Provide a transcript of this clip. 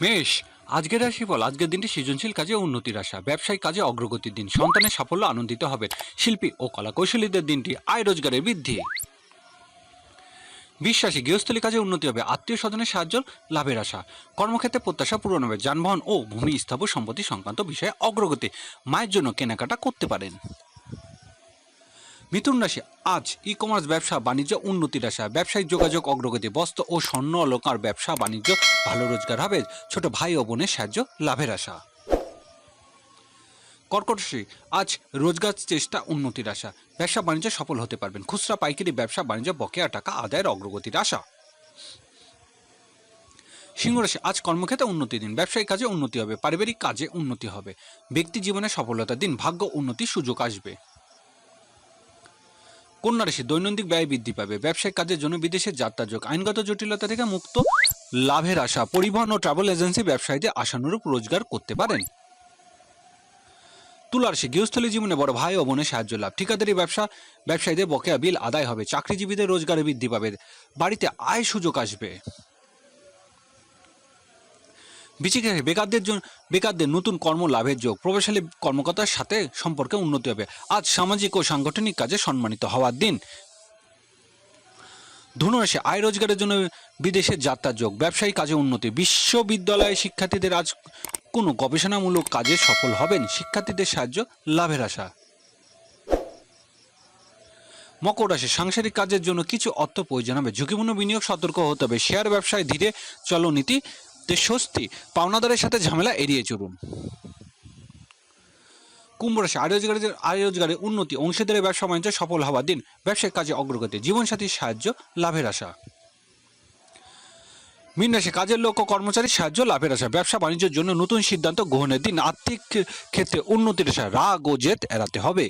মেষ, আজকের রাশিফল আজকের দিনটি সৃজনশীল কাজে উন্নতির আশা। ব্যবসায়িক কাজে অগ্রগতির দিন, সন্তানের সাফল্য আনন্দিত হবেন শিল্পী ও কলাকৌশলীদের দিনটি আয় রোজগারের বৃদ্ধি। বিশ্বাসী গৃহস্থলী কাজে উন্নতি হবে, আত্মীয় স্বজনের সাহায্য, লাভের আশা। কর্মক্ষেত্রে প্রত্যাশা পূরণ হবে, যানবাহন ও ভূমি স্থাবর সম্পত্তি সংক্রান্ত বিষয়ে অগ্রগতি। মায়ের জন্য কেনাকাটা করতে পারেন। মিথুন রাশি, আজ ই কমার্স ব্যবসা, বাণিজ্য, উন্নতির আশা। ব্যবসায়িক যোগাযোগ, অগ্রগতি বস্ত্র ও স্বর্ণ অলঙ্কার ব্যবসা, বাণিজ্য, ভালো রোজগার হবে, ছোট ভাই ও বোনের সাহায্য, লাভের আশা। কর্কট রাশি, আজ রোজগার চেষ্টা, উন্নতির আশা। ব্যবসা, বাণিজ্য সফল হতে পারবেন। খুচরা, পাইকারি ব্যবসা, বাণিজ্য, বকেয়া টাকা, আদায়ের অগ্রগতির আশা। সিংহ রাশি, আজ কর্মক্ষেত্রে উন্নতি দিন। ব্যবসায়িক কাজে উন্নতি হবে, পারিবারিক কাজে উন্নতি হবে। ব্যক্তি জীবনে সফলতার দিন। ভাগ্য, উন্নতির সুযোগ আসবে। কন্যা রাশি দৈনন্দিন ব্যয় বৃদ্ধি পাবে। ব্যবসায়িক কাজের জন্য বিদেশে যাত্রা যোগ। আইনগত জটিলতা থেকে মুক্ত লাভের আশা। পরিবহন ও ট্রাভেল এজেন্সি ব্যবসায়ীদের আশানুরূপ রোজগার করতে পারেন। তুলা রাশি গৃহস্থলী জীবনে বড় ভাই ও বোনের সাহায্য লাভ। ঠিকাদারি ব্যবসা, ব্যবসায়ীদের বকেয়া বিল আদায় হবে। চাকরিজীবীদের রোজগারে বৃদ্ধি পাবে। বাড়িতে আয় সুযোগ আসবে। বিচিকারী বেকারদের জন্য বেকারদের নতুন কর্ম লাভের যোগ, প্রভাবশালী কর্মকর্তার সাথে সম্পর্কে উন্নতি হবে। আজ সামাজিক ও সাংগঠনিক কাজে সম্মানিত হওয়ার দিন। ধনুরাশি, আয় রোজগারের জন্য বিদেশে যাত্রার যোগ ব্যবসায়ী কাজে উন্নতি। বিশ্ববিদ্যালয়ে শিক্ষার্থীদের আজ কোনো গবেষণামূলক কাজে সফল হবেন? শিক্ষার্থীদের সাহায্য, লাভের আশা। মকর রাশি, সাংসারিক কাজের জন্য কিছু অর্থ প্রয়োজন হবে। ঝুঁকিপূর্ণ বিনিয়োগ সতর্ক হতে হবে। শেয়ার ব্যবসায় ধীরে চলনীতিতে স্বস্তি, পাওনাদারের সাথে ঝামেলা এড়িয়ে চলুন। কুম্ভ রাশি আয় রোজগারের আয় রোজগারের উন্নতি, অংশীদারের ব্যবসা বাণিজ্য সফল হওয়ার দিন, ব্যবসায়িক কাজে অগ্রগতি জীবনসাথীর সাহায্য, লাভের আশা। মীন রাশি, কাজের লোক ও কর্মচারীর সাহায্য, লাভের আশা। ব্যবসা বাণিজ্যের জন্য নতুন সিদ্ধান্ত গ্রহণের দিন, আর্থিক ক্ষেত্রে উন্নতির আশা, রাগ ও জেদ এড়াতে হবে।